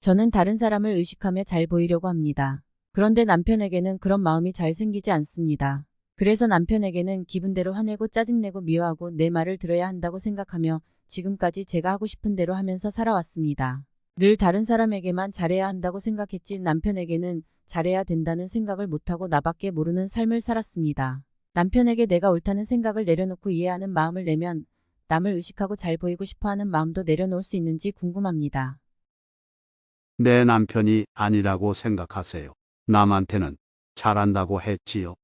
저는 다른 사람을 의식하며 잘 보이려고 합니다. 그런데 남편에게는 그런 마음이 잘 생기지 않습니다. 그래서 남편에게는 기분대로 화내고 짜증내고 미워하고 내 말을 들어야 한다고 생각하며 지금까지 제가 하고 싶은 대로 하면서 살아왔습니다. 늘 다른 사람에게만 잘해야 한다고 생각했지 남편에게는 잘해야 된다는 생각을 못하고 나밖에 모르는 삶을 살았습니다. 남편에게 내가 옳다는 생각을 내려놓고 이해하는 마음을 내면 남을 의식하고 잘 보이고 싶어 하는 마음도 내려놓을 수 있는지 궁금합니다. 내 남편이 아니라고 생각하세요. 남한테는 잘한다고 했지요.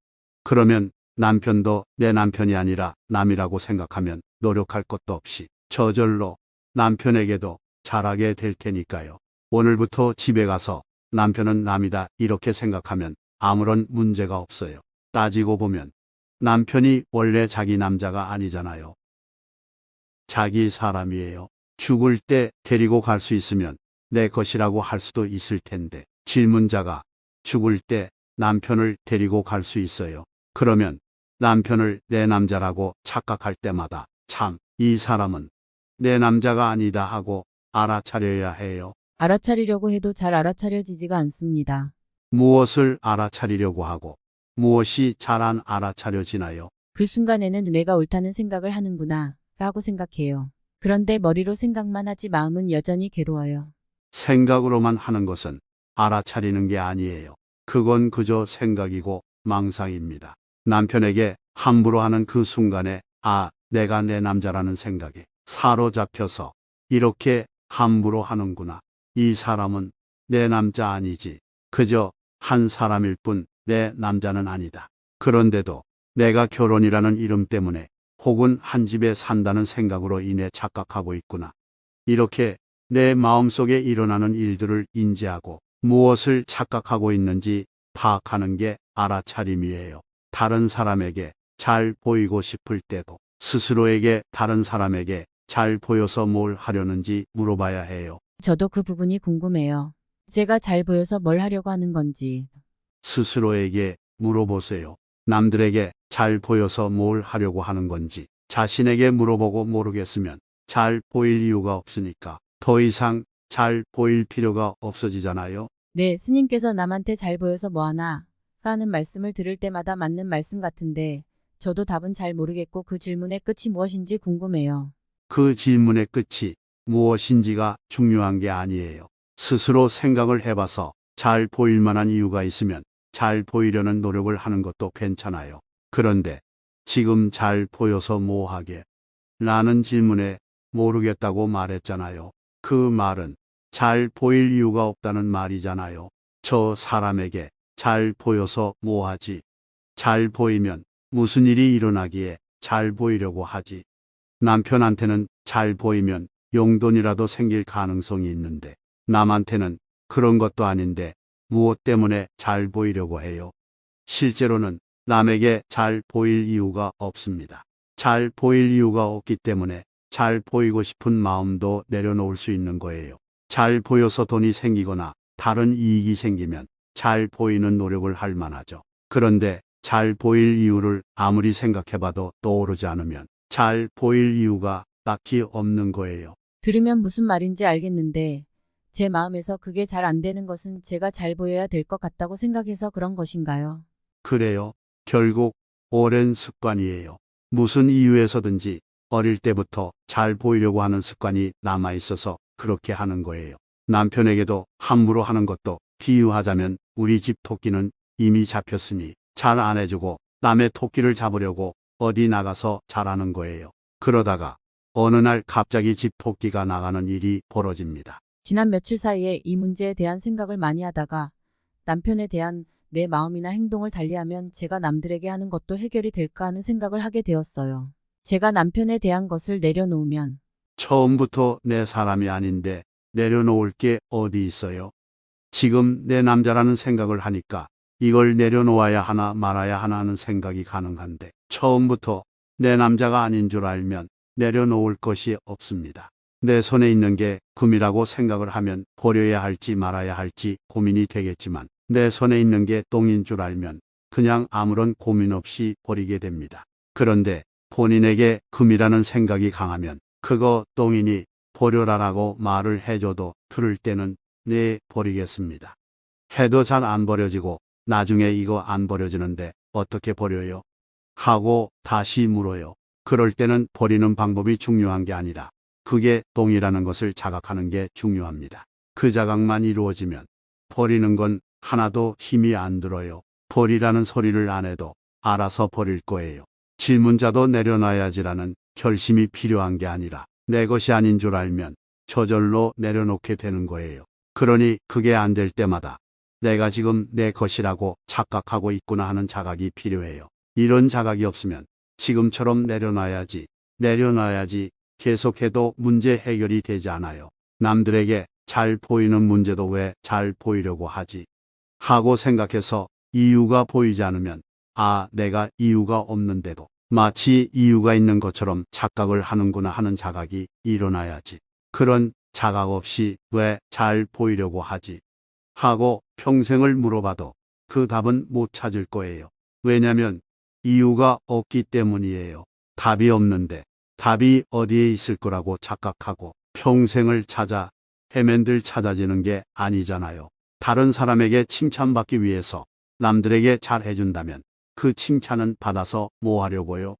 그러면 남편도 내 남편이 아니라 남이라고 생각하면 노력할 것도 없이 저절로 남편에게도 잘하게 될 테니까요. 오늘부터 집에 가서 남편은 남이다 이렇게 생각하면 아무런 문제가 없어요. 따지고 보면 남편이 원래 자기 남자가 아니잖아요. 자기 사람이에요. 죽을 때 데리고 갈 수 있으면 내 것이라고 할 수도 있을 텐데 질문자가 죽을 때 남편을 데리고 갈 수 있어요. 그러면 남편을 내 남자라고 착각할 때마다 참 이 사람은 내 남자가 아니다 하고 알아차려야 해요. 알아차리려고 해도 잘 알아차려지지가 않습니다. 무엇을 알아차리려고 하고 무엇이 잘 안 알아차려지나요? 그 순간에는 내가 옳다는 생각을 하는구나 하고 생각해요. 그런데 머리로 생각만 하지 마음은 여전히 괴로워요. 생각으로만 하는 것은 알아차리는 게 아니에요. 그건 그저 생각이고 망상입니다. 남편에게 함부로 하는 그 순간에 아, 내가 내 남자라는 생각에 사로잡혀서 이렇게 함부로 하는구나. 이 사람은 내 남자 아니지. 그저 한 사람일 뿐 내 남자는 아니다. 그런데도 내가 결혼이라는 이름 때문에 혹은 한 집에 산다는 생각으로 인해 착각하고 있구나. 이렇게 내 마음속에 일어나는 일들을 인지하고 무엇을 착각하고 있는지 파악하는 게 알아차림이에요. 다른 사람에게 잘 보이고 싶을 때도 스스로에게 다른 사람에게 잘 보여서 뭘 하려는지 물어봐야 해요. 저도 그 부분이 궁금해요. 제가 잘 보여서 뭘 하려고 하는 건지. 스스로에게 물어보세요. 남들에게 잘 보여서 뭘 하려고 하는 건지 자신에게 물어보고 모르겠으면 잘 보일 이유가 없으니까 더 이상 잘 보일 필요가 없어지잖아요. 네, 스님께서 남한테 잘 보여서 뭐하나 하는 말씀을 들을 때마다 맞는 말씀 같은데 저도 답은 잘 모르겠고 그 질문의 끝이 무엇인지 궁금해요. 그 질문의 끝이 무엇인지가 중요한 게 아니에요. 스스로 생각을 해봐서 잘 보일 만한 이유가 있으면 잘 보이려는 노력을 하는 것도 괜찮아요. 그런데 지금 잘 보여서 뭐하게? 라는 질문에 모르겠다고 말했잖아요. 그 말은 잘 보일 이유가 없다는 말이잖아요. 저 사람에게 잘 보여서 뭐하지? 잘 보이면 무슨 일이 일어나기에 잘 보이려고 하지? 남편한테는 잘 보이면 용돈이라도 생길 가능성이 있는데 남한테는 그런 것도 아닌데 무엇 때문에 잘 보이려고 해요? 실제로는 남에게 잘 보일 이유가 없습니다. 잘 보일 이유가 없기 때문에 잘 보이고 싶은 마음도 내려놓을 수 있는 거예요. 잘 보여서 돈이 생기거나 다른 이익이 생기면 잘 보이는 노력을 할 만하죠. 그런데 잘 보일 이유를 아무리 생각해봐도 떠오르지 않으면 잘 보일 이유가 딱히 없는 거예요. 들으면 무슨 말인지 알겠는데 제 마음에서 그게 잘 안 되는 것은 제가 잘 보여야 될 것 같다고 생각해서 그런 것인가요? 그래요. 결국 오랜 습관이에요. 무슨 이유에서든지 어릴 때부터 잘 보이려고 하는 습관이 남아 있어서 그렇게 하는 거예요. 남편에게도 함부로 하는 것도 비유하자면 우리 집 토끼는 이미 잡혔으니 잘 안 해주고 남의 토끼를 잡으려고 어디 나가서 잘하는 거예요. 그러다가 어느 날 갑자기 집 토끼가 나가는 일이 벌어집니다. 지난 며칠 사이에 이 문제에 대한 생각을 많이 하다가 남편에 대한 내 마음이나 행동을 달리하면 제가 남들에게 하는 것도 해결이 될까 하는 생각을 하게 되었어요. 제가 남편에 대한 것을 내려놓으면 처음부터 내 사람이 아닌데 내려놓을 게 어디 있어요? 지금 내 남자라는 생각을 하니까 이걸 내려놓아야 하나 말아야 하나 하는 생각이 가능한데 처음부터 내 남자가 아닌 줄 알면 내려놓을 것이 없습니다. 내 손에 있는 게 금이라고 생각을 하면 버려야 할지 말아야 할지 고민이 되겠지만 내 손에 있는 게 똥인 줄 알면 그냥 아무런 고민 없이 버리게 됩니다. 그런데 본인에게 금이라는 생각이 강하면 그거 똥이니 버려라라고 말을 해줘도 들을 때는 네, 버리겠습니다. 해도 잘 안 버려지고 나중에 이거 안 버려지는데 어떻게 버려요? 하고 다시 물어요. 그럴 때는 버리는 방법이 중요한 게 아니라 그게 똥이라는 것을 자각하는 게 중요합니다. 그 자각만 이루어지면 버리는 건 하나도 힘이 안 들어요. 버리라는 소리를 안 해도 알아서 버릴 거예요. 질문자도 내려놔야지라는 결심이 필요한 게 아니라 내 것이 아닌 줄 알면 저절로 내려놓게 되는 거예요. 그러니 그게 안 될 때마다 내가 지금 내 것이라고 착각하고 있구나 하는 자각이 필요해요. 이런 자각이 없으면 지금처럼 내려놔야지, 내려놔야지 계속해도 문제 해결이 되지 않아요. 남들에게 잘 보이는 문제도 왜 잘 보이려고 하지? 하고 생각해서 이유가 보이지 않으면 아, 내가 이유가 없는데도 마치 이유가 있는 것처럼 착각을 하는구나 하는 자각이 일어나야지. 그런 자각 없이 왜 잘 보이려고 하지? 하고 평생을 물어봐도 그 답은 못 찾을 거예요. 왜냐면 이유가 없기 때문이에요. 답이 없는데 답이 어디에 있을 거라고 착각하고 평생을 찾아 헤맨들 찾아지는 게 아니잖아요. 다른 사람에게 칭찬받기 위해서 남들에게 잘 해준다면 그 칭찬은 받아서 뭐 하려고요?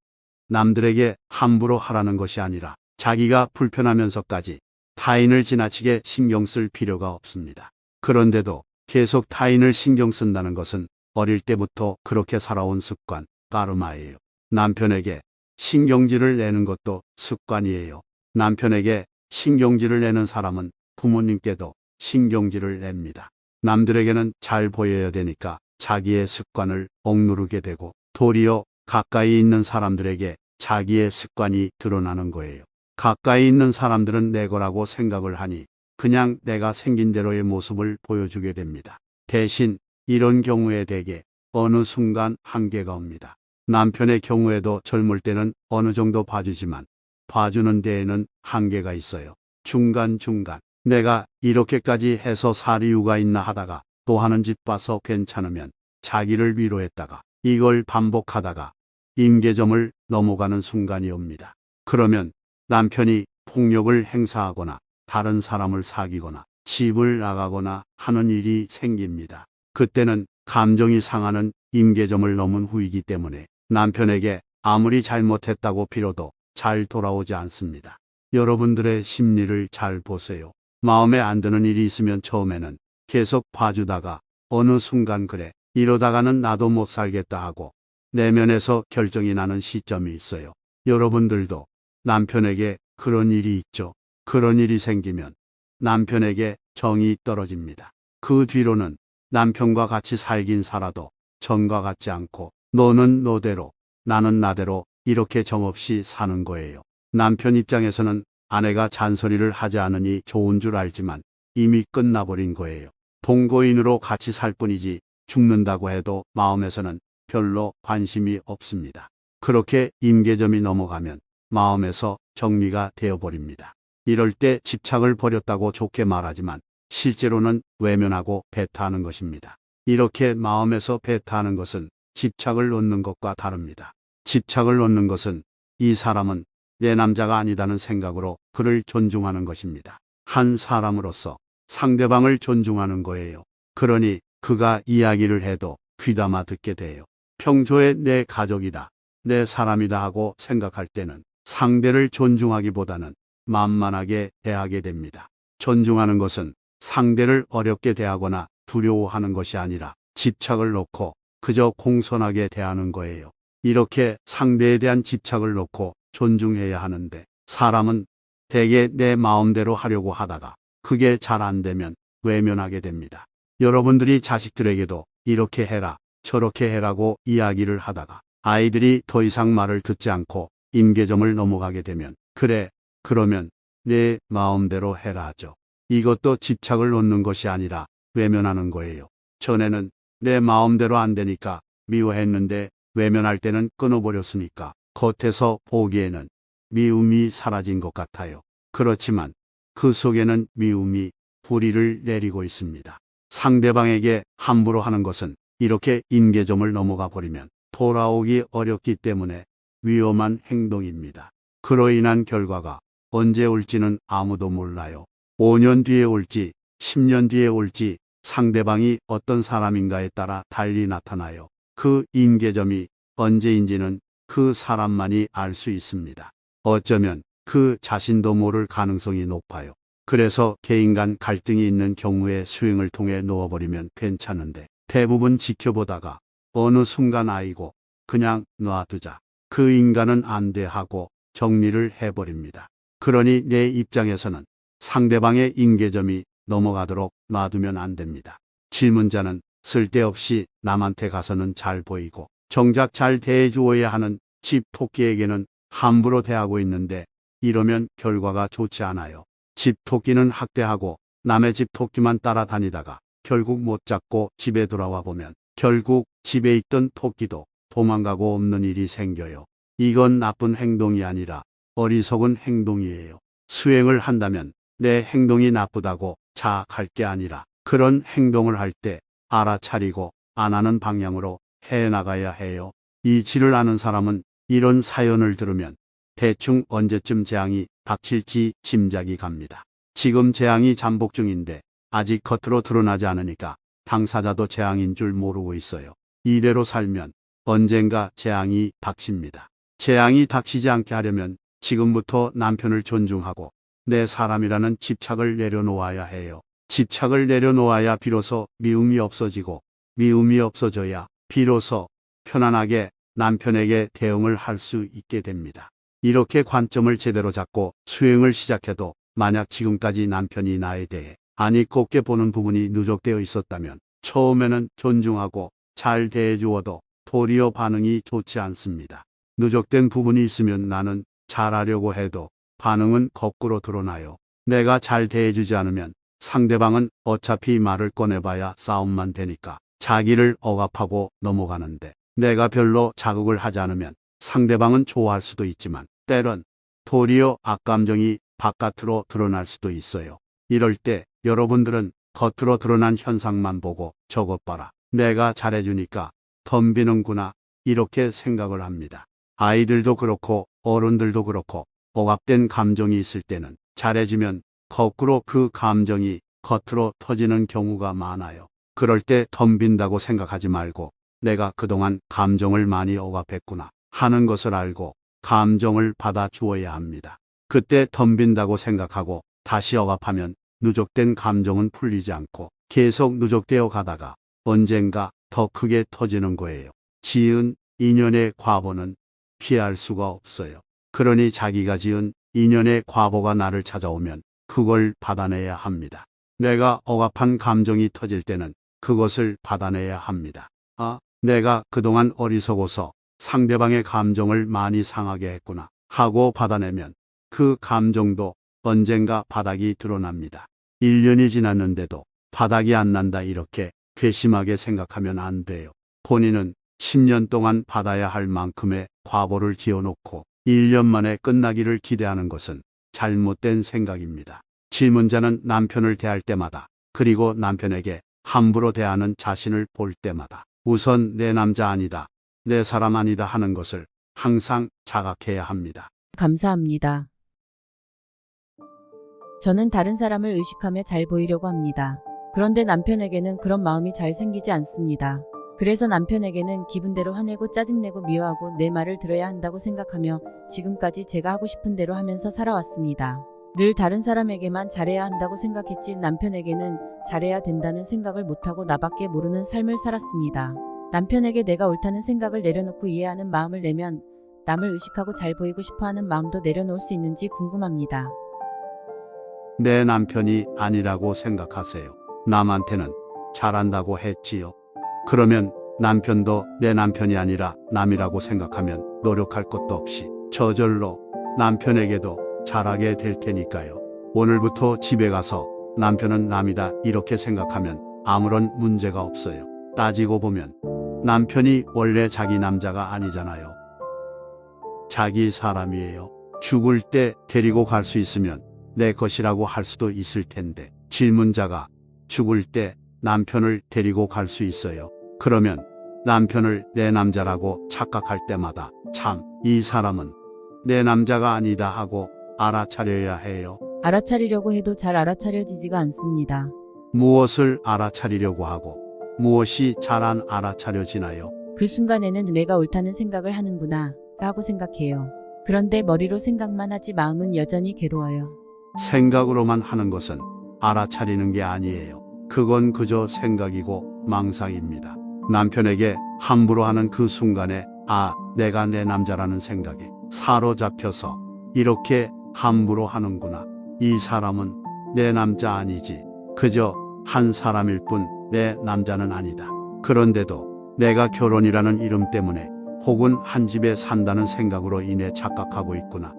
남들에게 함부로 하라는 것이 아니라 자기가 불편하면서까지 타인을 지나치게 신경 쓸 필요가 없습니다. 그런데도 계속 타인을 신경 쓴다는 것은 어릴 때부터 그렇게 살아온 습관, 까르마예요. 남편에게 신경질을 내는 것도 습관이에요. 남편에게 신경질을 내는 사람은 부모님께도 신경질을 냅니다. 남들에게는 잘 보여야 되니까 자기의 습관을 억누르게 되고 도리어 가까이 있는 사람들에게 자기의 습관이 드러나는 거예요. 가까이 있는 사람들은 내 거라고 생각을 하니 그냥 내가 생긴 대로의 모습을 보여주게 됩니다. 대신 이런 경우에 대개 어느 순간 한계가 옵니다. 남편의 경우에도 젊을 때는 어느 정도 봐주지만 봐주는 데에는 한계가 있어요. 중간중간 내가 이렇게까지 해서 살 이유가 있나 하다가 또 하는 짓 봐서 괜찮으면 자기를 위로했다가 이걸 반복하다가 임계점을 넘어가는 순간이 옵니다. 그러면 남편이 폭력을 행사하거나 다른 사람을 사귀거나 집을 나가거나 하는 일이 생깁니다. 그때는 감정이 상하는 임계점을 넘은 후이기 때문에 남편에게 아무리 잘못했다고 빌어도 잘 돌아오지 않습니다. 여러분들의 심리를 잘 보세요. 마음에 안 드는 일이 있으면 처음에는 계속 봐주다가 어느 순간 그래 이러다가는 나도 못 살겠다 하고 내면에서 결정이 나는 시점이 있어요. 여러분들도 남편에게 그런 일이 있죠. 그런 일이 생기면 남편에게 정이 떨어집니다. 그 뒤로는 남편과 같이 살긴 살아도 전과 같지 않고 너는 너대로 나는 나대로 이렇게 정없이 사는 거예요. 남편 입장에서는 아내가 잔소리를 하지 않으니 좋은 줄 알지만 이미 끝나버린 거예요. 동거인으로 같이 살 뿐이지 죽는다고 해도 마음에서는 별로 관심이 없습니다. 그렇게 임계점이 넘어가면 마음에서 정리가 되어버립니다. 이럴 때 집착을 버렸다고 좋게 말하지만 실제로는 외면하고 배타하는 것입니다. 이렇게 마음에서 배타하는 것은 집착을 놓는 것과 다릅니다. 집착을 놓는 것은 이 사람은 내 남자가 아니다는 생각으로 그를 존중하는 것입니다. 한 사람으로서 상대방을 존중하는 거예요. 그러니 그가 이야기를 해도 귀담아 듣게 돼요. 평소에 내 가족이다, 내 사람이다 하고 생각할 때는 상대를 존중하기보다는 만만하게 대하게 됩니다. 존중하는 것은 상대를 어렵게 대하거나 두려워하는 것이 아니라 집착을 놓고 그저 공손하게 대하는 거예요. 이렇게 상대에 대한 집착을 놓고 존중해야 하는데 사람은 대개 내 마음대로 하려고 하다가 그게 잘 안 되면 외면하게 됩니다. 여러분들이 자식들에게도 이렇게 해라, 저렇게 해라고 이야기를 하다가 아이들이 더 이상 말을 듣지 않고 임계점을 넘어가게 되면 그래, 그러면 내 마음대로 해라 하죠. 이것도 집착을 놓는 것이 아니라 외면하는 거예요. 전에는 내 마음대로 안 되니까 미워했는데 외면할 때는 끊어버렸으니까 겉에서 보기에는 미움이 사라진 것 같아요. 그렇지만 그 속에는 미움이 뿌리를 내리고 있습니다. 상대방에게 함부로 하는 것은 이렇게 임계점을 넘어가 버리면 돌아오기 어렵기 때문에 위험한 행동입니다. 그로 인한 결과가 언제 올지는 아무도 몰라요. 5년 뒤에 올지 10년 뒤에 올지 상대방이 어떤 사람인가에 따라 달리 나타나요. 그 임계점이 언제인지는 그 사람만이 알 수 있습니다. 어쩌면 그 자신도 모를 가능성이 높아요. 그래서 개인 간 갈등이 있는 경우에 수행을 통해 놓아버리면 괜찮은데 대부분 지켜보다가 어느 순간 아이고 그냥 놔두자. 그 인간은 안 돼 하고 정리를 해버립니다. 그러니 내 입장에서는 상대방의 인계점이 넘어가도록 놔두면 안 됩니다. 질문자는 쓸데없이 남한테 가서는 잘 보이고 정작 잘 대해주어야 하는 집 토끼에게는 함부로 대하고 있는데 이러면 결과가 좋지 않아요. 집 토끼는 학대하고 남의 집 토끼만 따라다니다가 결국 못 잡고 집에 돌아와 보면 결국 집에 있던 토끼도 도망가고 없는 일이 생겨요. 이건 나쁜 행동이 아니라 어리석은 행동이에요. 수행을 한다면 내 행동이 나쁘다고 자학할 게 아니라 그런 행동을 할 때 알아차리고 안 하는 방향으로 해 나가야 해요. 이치를 아는 사람은 이런 사연을 들으면 대충 언제쯤 재앙이 닥칠지 짐작이 갑니다. 지금 재앙이 잠복 중인데 아직 겉으로 드러나지 않으니까 당사자도 재앙인 줄 모르고 있어요. 이대로 살면 언젠가 재앙이 닥칩니다. 재앙이 닥치지 않게 하려면 지금부터 남편을 존중하고 내 사람이라는 집착을 내려놓아야 해요. 집착을 내려놓아야 비로소 미움이 없어지고 미움이 없어져야 비로소 편안하게 남편에게 대응을 할 수 있게 됩니다. 이렇게 관점을 제대로 잡고 수행을 시작해도 만약 지금까지 남편이 나에 대해 아니 곱게 보는 부분이 누적되어 있었다면 처음에는 존중하고 잘 대해주어도 도리어 반응이 좋지 않습니다. 누적된 부분이 있으면 나는 잘하려고 해도 반응은 거꾸로 드러나요. 내가 잘 대해주지 않으면 상대방은 어차피 말을 꺼내봐야 싸움만 되니까 자기를 억압하고 넘어가는데 내가 별로 자극을 하지 않으면 상대방은 좋아할 수도 있지만 때론 도리어 악감정이 바깥으로 드러날 수도 있어요. 이럴 때 여러분들은 겉으로 드러난 현상만 보고 저것 봐라. 내가 잘해주니까 덤비는구나. 이렇게 생각을 합니다. 아이들도 그렇고 어른들도 그렇고 억압된 감정이 있을 때는 잘해주면 거꾸로 그 감정이 겉으로 터지는 경우가 많아요. 그럴 때 덤빈다고 생각하지 말고 내가 그동안 감정을 많이 억압했구나 하는 것을 알고 감정을 받아 주어야 합니다. 그때 덤빈다고 생각하고 다시 억압하면 누적된 감정은 풀리지 않고 계속 누적되어 가다가 언젠가 더 크게 터지는 거예요. 지은 인연의 과보는 피할 수가 없어요. 그러니 자기가 지은 인연의 과보가 나를 찾아오면 그걸 받아내야 합니다. 내가 억압한 감정이 터질 때는 그것을 받아내야 합니다. 아, 내가 그동안 어리석어서 상대방의 감정을 많이 상하게 했구나 하고 받아내면 그 감정도 언젠가 바닥이 드러납니다. 1년이 지났는데도 바닥이 안 난다 이렇게 괘씸하게 생각하면 안 돼요. 본인은 10년 동안 받아야 할 만큼의 과보를 지어놓고 1년 만에 끝나기를 기대하는 것은 잘못된 생각입니다. 질문자는 남편을 대할 때마다 그리고 남편에게 함부로 대하는 자신을 볼 때마다 우선 내 남자 아니다, 내 사람 아니다 하는 것을 항상 자각해야 합니다. 감사합니다. 저는 다른 사람을 의식하며 잘 보이려고 합니다. 그런데 남편에게는 그런 마음이 잘 생기지 않습니다. 그래서 남편에게는 기분대로 화내고 짜증내고 미워하고 내 말을 들어야 한다고 생각하며 지금까지 제가 하고 싶은 대로 하면서 살아왔습니다. 늘 다른 사람에게만 잘해야 한다고 생각했지 남편에게는 잘해야 된다는 생각을 못하고 나밖에 모르는 삶을 살았습니다. 남편에게 내가 옳다는 생각을 내려놓고 이해하는 마음을 내면 남을 의식하고 잘 보이고 싶어 하는 마음도 내려놓을 수 있는지 궁금합니다. 내 남편이 아니라고 생각하세요. 남한테는 잘한다고 했지요. 그러면 남편도 내 남편이 아니라 남이라고 생각하면 노력할 것도 없이 저절로 남편에게도 잘하게 될 테니까요. 오늘부터 집에 가서 남편은 남이다 이렇게 생각하면 아무런 문제가 없어요. 따지고 보면 남편이 원래 자기 남자가 아니잖아요. 자기 사람이에요. 죽을 때 데리고 갈 수 있으면 내 것이라고 할 수도 있을 텐데 질문자가 죽을 때 남편을 데리고 갈 수 있어요. 그러면 남편을 내 남자라고 착각할 때마다 참 이 사람은 내 남자가 아니다 하고 알아차려야 해요. 알아차리려고 해도 잘 알아차려지지가 않습니다. 무엇을 알아차리려고 하고 무엇이 잘안 알아차려지나요? 그 순간에는 내가 옳다는 생각을 하는구나 하고 생각해요. 그런데 머리로 생각만 하지 마음은 여전히 괴로워요. 생각으로만 하는 것은 알아차리는 게 아니에요. 그건 그저 생각이고 망상입니다. 남편에게 함부로 하는 그 순간에 아, 내가 내 남자라는 생각에 사로잡혀서 이렇게 함부로 하는구나. 이 사람은 내 남자 아니지. 그저 한 사람일 뿐 내 남자는 아니다. 그런데도 내가 결혼이라는 이름 때문에 혹은 한 집에 산다는 생각으로 인해 착각하고 있구나.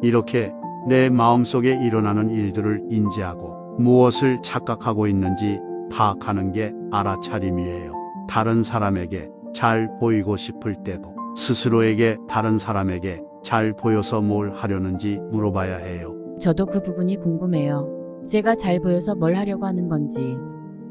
이렇게 내 마음속에 일어나는 일들을 인지하고 무엇을 착각하고 있는지 파악하는 게 알아차림이에요. 다른 사람에게 잘 보이고 싶을 때도 스스로에게 다른 사람에게 잘 보여서 뭘 하려는지 물어봐야 해요. 저도 그 부분이 궁금해요. 제가 잘 보여서 뭘 하려고 하는 건지.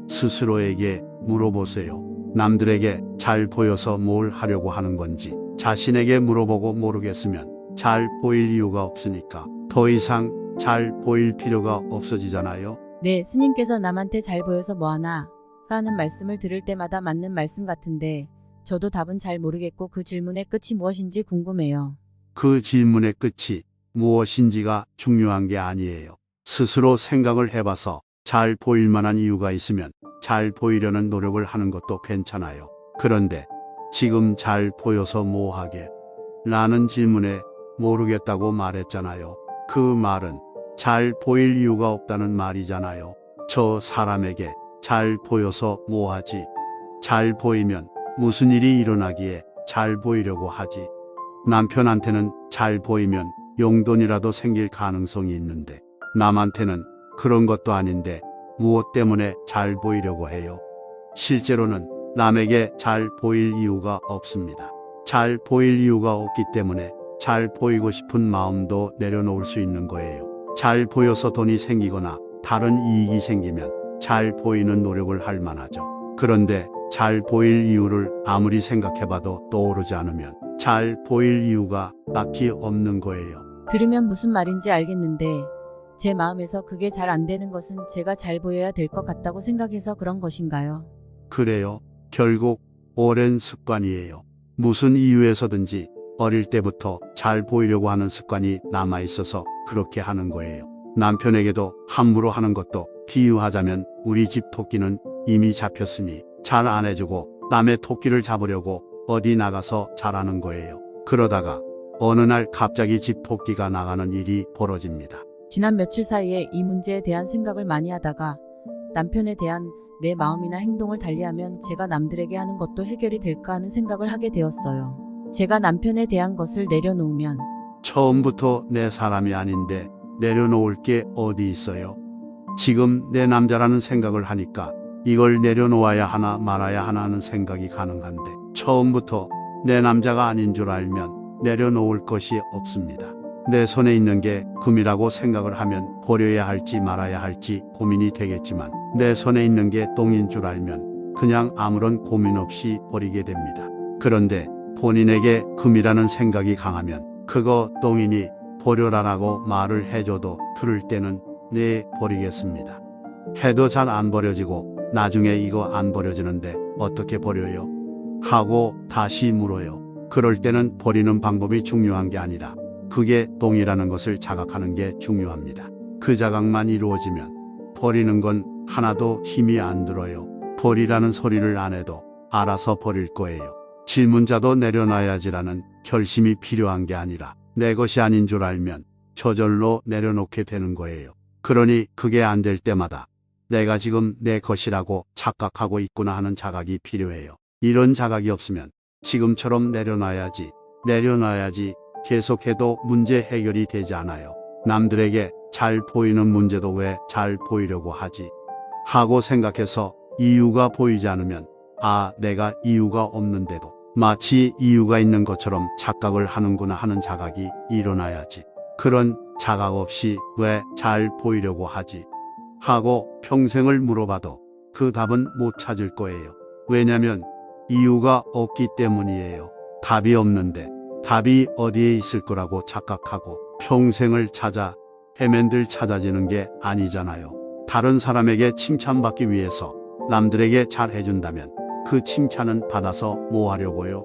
스스로에게 물어보세요. 남들에게 잘 보여서 뭘 하려고 하는 건지 자신에게 물어보고 모르겠으면 잘 보일 이유가 없으니까 더 이상 잘 보일 필요가 없어지잖아요. 네, 스님께서 남한테 잘 보여서 뭐하나 하는 말씀을 들을 때마다 맞는 말씀 같은데 저도 답은 잘 모르겠고 그 질문의 끝이 무엇인지 궁금해요. 그 질문의 끝이 무엇인지가 중요한 게 아니에요. 스스로 생각을 해봐서 잘 보일 만한 이유가 있으면 잘 보이려는 노력을 하는 것도 괜찮아요. 그런데 지금 잘 보여서 뭐하게? 라는 질문에 모르겠다고 말했잖아요. 그 말은 잘 보일 이유가 없다는 말이잖아요. 저 사람에게 잘 보여서 뭐하지? 잘 보이면 무슨 일이 일어나기에 잘 보이려고 하지? 남편한테는 잘 보이면 용돈이라도 생길 가능성이 있는데 남한테는 그런 것도 아닌데 무엇 때문에 잘 보이려고 해요? 실제로는 남에게 잘 보일 이유가 없습니다. 잘 보일 이유가 없기 때문에 잘 보이고 싶은 마음도 내려놓을 수 있는 거예요. 잘 보여서 돈이 생기거나 다른 이익이 생기면 잘 보이는 노력을 할 만하죠. 그런데 잘 보일 이유를 아무리 생각해봐도 떠오르지 않으면 잘 보일 이유가 딱히 없는 거예요. 들으면 무슨 말인지 알겠는데 제 마음에서 그게 잘 안 되는 것은 제가 잘 보여야 될 것 같다고 생각해서 그런 것인가요? 그래요. 결국 오랜 습관이에요. 무슨 이유에서든지 어릴 때부터 잘 보이려고 하는 습관이 남아 있어서 그렇게 하는 거예요. 남편에게도 함부로 하는 것도 비유하자면 우리 집 토끼는 이미 잡혔으니 잘 안 해주고 남의 토끼를 잡으려고 어디 나가서 잘하는 거예요. 그러다가 어느 날 갑자기 집 토끼가 나가는 일이 벌어집니다. 지난 며칠 사이에 이 문제에 대한 생각을 많이 하다가 남편에 대한 내 마음이나 행동을 달리하면 제가 남들에게 하는 것도 해결이 될까 하는 생각을 하게 되었어요. 제가 남편에 대한 것을 내려놓으면 처음부터 내 사람이 아닌데 내려놓을 게 어디 있어요? 지금 내 남자라는 생각을 하니까 이걸 내려놓아야 하나 말아야 하나 하는 생각이 가능한데 처음부터 내 남자가 아닌 줄 알면 내려놓을 것이 없습니다. 내 손에 있는 게 금이라고 생각을 하면 버려야 할지 말아야 할지 고민이 되겠지만 내 손에 있는 게 똥인 줄 알면 그냥 아무런 고민 없이 버리게 됩니다. 그런데 본인에게 금이라는 생각이 강하면 그거 똥이니 버려라라고 말을 해줘도 들을 때는 네 버리겠습니다. 해도 잘 안 버려지고 나중에 이거 안 버려지는데 어떻게 버려요? 하고 다시 물어요. 그럴 때는 버리는 방법이 중요한 게 아니라 그게 똥이라는 것을 자각하는 게 중요합니다. 그 자각만 이루어지면 버리는 건 하나도 힘이 안 들어요. 버리라는 소리를 안 해도 알아서 버릴 거예요. 질문자도 내려놔야지라는 결심이 필요한 게 아니라 내 것이 아닌 줄 알면 저절로 내려놓게 되는 거예요. 그러니 그게 안 될 때마다 내가 지금 내 것이라고 착각하고 있구나 하는 자각이 필요해요. 이런 자각이 없으면 지금처럼 내려놔야지, 내려놔야지 계속해도 문제 해결이 되지 않아요. 남들에게 잘 보이는 문제도 왜 잘 보이려고 하지? 하고 생각해서 이유가 보이지 않으면 아, 내가 이유가 없는데도 마치 이유가 있는 것처럼 착각을 하는구나 하는 자각이 일어나야지. 그런 자각 없이 왜 잘 보이려고 하지? 하고 평생을 물어봐도 그 답은 못 찾을 거예요. 왜냐면 이유가 없기 때문이에요. 답이 없는데 답이 어디에 있을 거라고 착각하고 평생을 찾아 헤맨들 찾아지는 게 아니잖아요. 다른 사람에게 칭찬받기 위해서 남들에게 잘 해준다면 그 칭찬은 받아서 뭐 하려고요?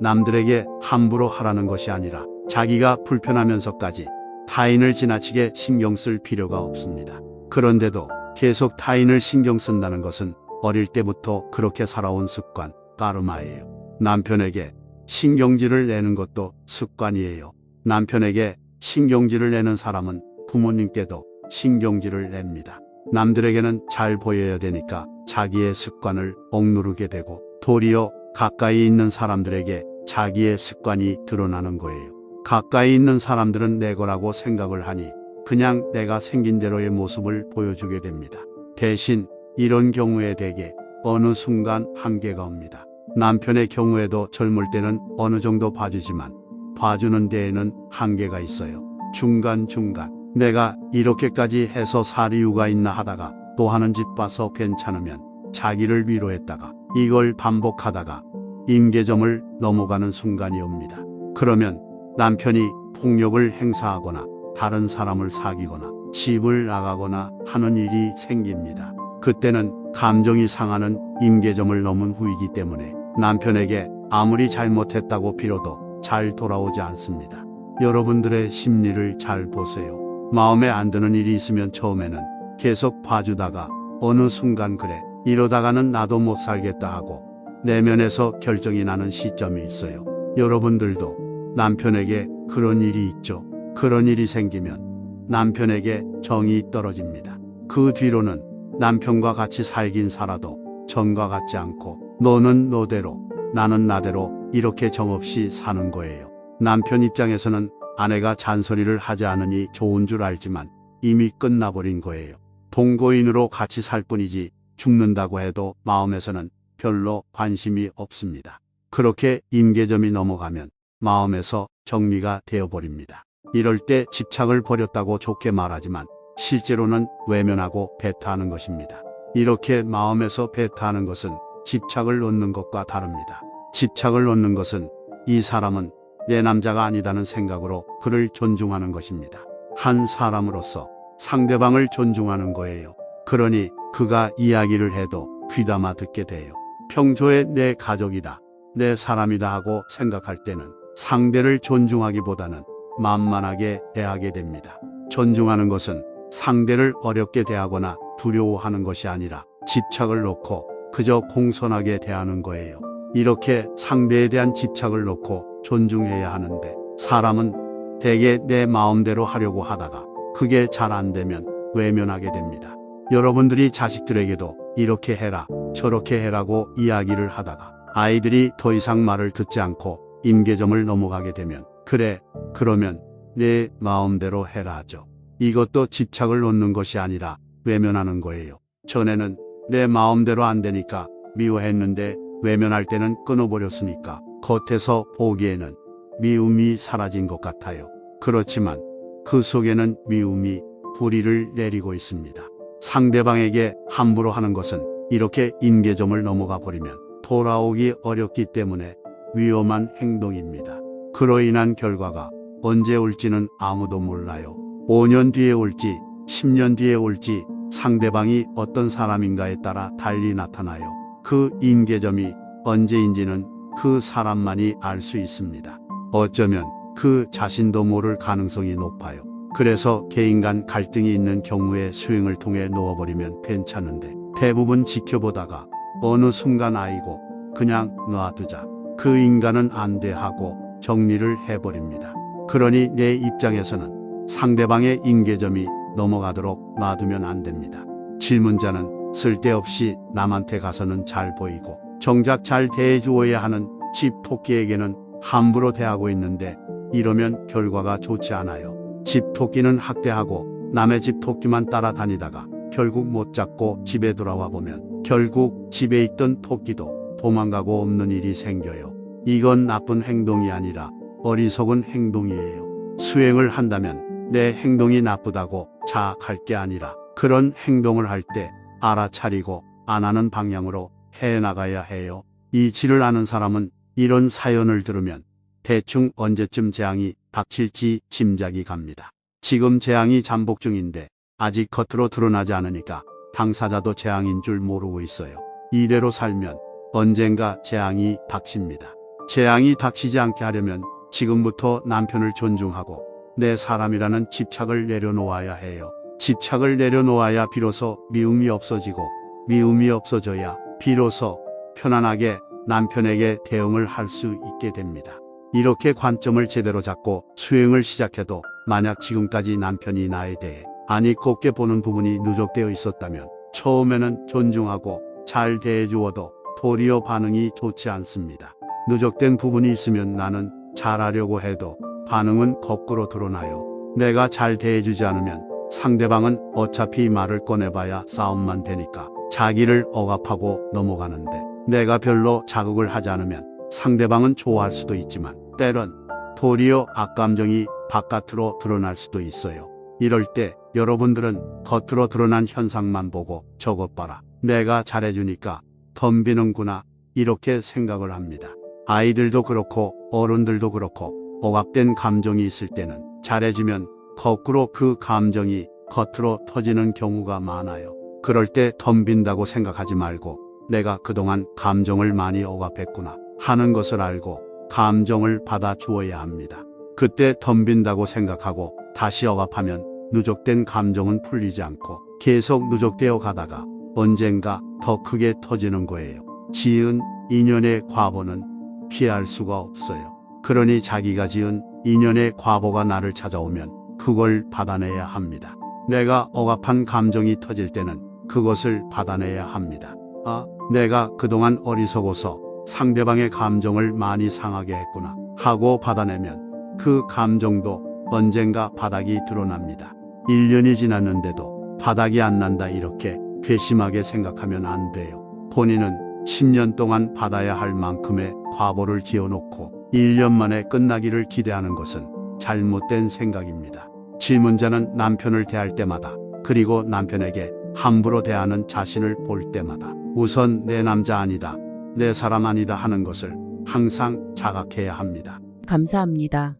남들에게 함부로 하라는 것이 아니라 자기가 불편하면서까지 타인을 지나치게 신경 쓸 필요가 없습니다. 그런데도 계속 타인을 신경 쓴다는 것은 어릴 때부터 그렇게 살아온 습관, 까르마예요. 남편에게 신경질을 내는 것도 습관이에요. 남편에게 신경질을 내는 사람은 부모님께도 신경질을 냅니다. 남들에게는 잘 보여야 되니까 자기의 습관을 억누르게 되고 도리어 가까이 있는 사람들에게 자기의 습관이 드러나는 거예요. 가까이 있는 사람들은 내 거라고 생각을 하니 그냥 내가 생긴 대로의 모습을 보여주게 됩니다. 대신 이런 경우에 대개 어느 순간 한계가 옵니다. 남편의 경우에도 젊을 때는 어느 정도 봐주지만 봐주는 데에는 한계가 있어요. 중간중간 내가 이렇게까지 해서 살 이유가 있나 하다가 또 하는 짓 봐서 괜찮으면 자기를 위로했다가 이걸 반복하다가 임계점을 넘어가는 순간이 옵니다. 그러면 남편이 폭력을 행사하거나 다른 사람을 사귀거나 집을 나가거나 하는 일이 생깁니다. 그때는 감정이 상하는 임계점을 넘은 후이기 때문에 남편에게 아무리 잘못했다고 빌어도 잘 돌아오지 않습니다. 여러분들의 심리를 잘 보세요. 마음에 안 드는 일이 있으면 처음에는 계속 봐주다가 어느 순간 그래 이러다가는 나도 못 살겠다 하고 내면에서 결정이 나는 시점이 있어요. 여러분들도 남편에게 그런 일이 있죠. 그런 일이 생기면 남편에게 정이 떨어집니다. 그 뒤로는 남편과 같이 살긴 살아도 전과 같지 않고 너는 너대로 나는 나대로 이렇게 정없이 사는 거예요. 남편 입장에서는 아내가 잔소리를 하지 않으니 좋은 줄 알지만 이미 끝나버린 거예요. 동거인으로 같이 살 뿐이지 죽는다고 해도 마음에서는 별로 관심이 없습니다. 그렇게 임계점이 넘어가면 마음에서 정리가 되어버립니다. 이럴 때 집착을 버렸다고 좋게 말하지만 실제로는 외면하고 배타하는 것입니다. 이렇게 마음에서 배타하는 것은 집착을 놓는 것과 다릅니다. 집착을 놓는 것은 이 사람은 내 남자가 아니다는 생각으로 그를 존중하는 것입니다. 한 사람으로서 상대방을 존중하는 거예요. 그러니 그가 이야기를 해도 귀담아 듣게 돼요. 평소에 내 가족이다, 내 사람이다 하고 생각할 때는 상대를 존중하기보다는 만만하게 대하게 됩니다. 존중하는 것은 상대를 어렵게 대하거나 두려워하는 것이 아니라 집착을 놓고 그저 공손하게 대하는 거예요. 이렇게 상대에 대한 집착을 놓고 존중해야 하는데 사람은 대개 내 마음대로 하려고 하다가 그게 잘 안 되면 외면하게 됩니다. 여러분들이 자식들에게도 이렇게 해라, 저렇게 해라고 이야기를 하다가 아이들이 더 이상 말을 듣지 않고 임계점을 넘어가게 되면 그래, 그러면 내 마음대로 해라 하죠. 이것도 집착을 놓는 것이 아니라 외면하는 거예요. 전에는 내 마음대로 안 되니까 미워했는데 외면할 때는 끊어버렸으니까 겉에서 보기에는 미움이 사라진 것 같아요. 그렇지만 그 속에는 미움이 불의를 내리고 있습니다. 상대방에게 함부로 하는 것은 이렇게 임계점을 넘어가 버리면 돌아오기 어렵기 때문에 위험한 행동입니다. 그로 인한 결과가 언제 올지는 아무도 몰라요. 5년 뒤에 올지 10년 뒤에 올지 상대방이 어떤 사람인가에 따라 달리 나타나요. 그 임계점이 언제인지는 그 사람만이 알 수 있습니다. 어쩌면 그 자신도 모를 가능성이 높아요. 그래서 개인 간 갈등이 있는 경우에 수행을 통해 놓아버리면 괜찮은데 대부분 지켜보다가 어느 순간 아이고 그냥 놔두자. 그 인간은 안 돼 하고 정리를 해버립니다. 그러니 내 입장에서는 상대방의 임계점이 넘어가도록 놔두면 안 됩니다. 질문자는 쓸데없이 남한테 가서는 잘 보이고 정작 잘 대해주어야 하는 집 토끼에게는 함부로 대하고 있는데 이러면 결과가 좋지 않아요. 집 토끼는 학대하고 남의 집 토끼만 따라다니다가 결국 못 잡고 집에 돌아와 보면 결국 집에 있던 토끼도 도망가고 없는 일이 생겨요. 이건 나쁜 행동이 아니라 어리석은 행동이에요. 수행을 한다면 내 행동이 나쁘다고 자학할 게 아니라 그런 행동을 할 때 알아차리고 안 하는 방향으로 해 나가야 해요. 이 질을 아는 사람은 이런 사연을 들으면 대충 언제쯤 재앙이 닥칠지 짐작이 갑니다. 지금 재앙이 잠복 중인데 아직 겉으로 드러나지 않으니까 당사자도 재앙인 줄 모르고 있어요. 이대로 살면 언젠가 재앙이 닥칩니다. 재앙이 닥치지 않게 하려면 지금부터 남편을 존중하고 내 사람이라는 집착을 내려놓아야 해요. 집착을 내려놓아야 비로소 미움이 없어지고 미움이 없어져야 비로소 편안하게 남편에게 대응을 할 수 있게 됩니다. 이렇게 관점을 제대로 잡고 수행을 시작해도 만약 지금까지 남편이 나에 대해 아니 곱게 보는 부분이 누적되어 있었다면 처음에는 존중하고 잘 대해주어도 도리어 반응이 좋지 않습니다. 누적된 부분이 있으면 나는 잘하려고 해도 반응은 거꾸로 드러나요. 내가 잘 대해주지 않으면 상대방은 어차피 말을 꺼내봐야 싸움만 되니까 자기를 억압하고 넘어가는데 내가 별로 자극을 하지 않으면 상대방은 좋아할 수도 있지만 때론 도리어 악감정이 바깥으로 드러날 수도 있어요. 이럴 때 여러분들은 겉으로 드러난 현상만 보고 저것 봐라. 내가 잘해주니까 덤비는구나. 이렇게 생각을 합니다. 아이들도 그렇고 어른들도 그렇고 억압된 감정이 있을 때는 잘해주면 거꾸로 그 감정이 겉으로 터지는 경우가 많아요. 그럴 때 덤빈다고 생각하지 말고 내가 그동안 감정을 많이 억압했구나 하는 것을 알고 감정을 받아 주어야 합니다. 그때 덤빈다고 생각하고 다시 억압하면 누적된 감정은 풀리지 않고 계속 누적되어 가다가 언젠가 더 크게 터지는 거예요. 지은 인연의 과보는 피할 수가 없어요. 그러니 자기가 지은 인연의 과보가 나를 찾아오면 그걸 받아내야 합니다. 내가 억압한 감정이 터질 때는 그것을 받아내야 합니다. 아, 내가 그동안 어리석어서 상대방의 감정을 많이 상하게 했구나 하고 받아내면 그 감정도 언젠가 바닥이 드러납니다. 1년이 지났는데도 바닥이 안 난다 이렇게 괘씸하게 생각하면 안 돼요. 본인은 10년 동안 받아야 할 만큼의 과보를 지어놓고 1년 만에 끝나기를 기대하는 것은 잘못된 생각입니다. 질문자는 남편을 대할 때마다 그리고 남편에게 함부로 대하는 자신을 볼 때마다 우선 내 남자 아니다, 내 사람 아니다 하는 것을 항상 자각해야 합니다. 감사합니다.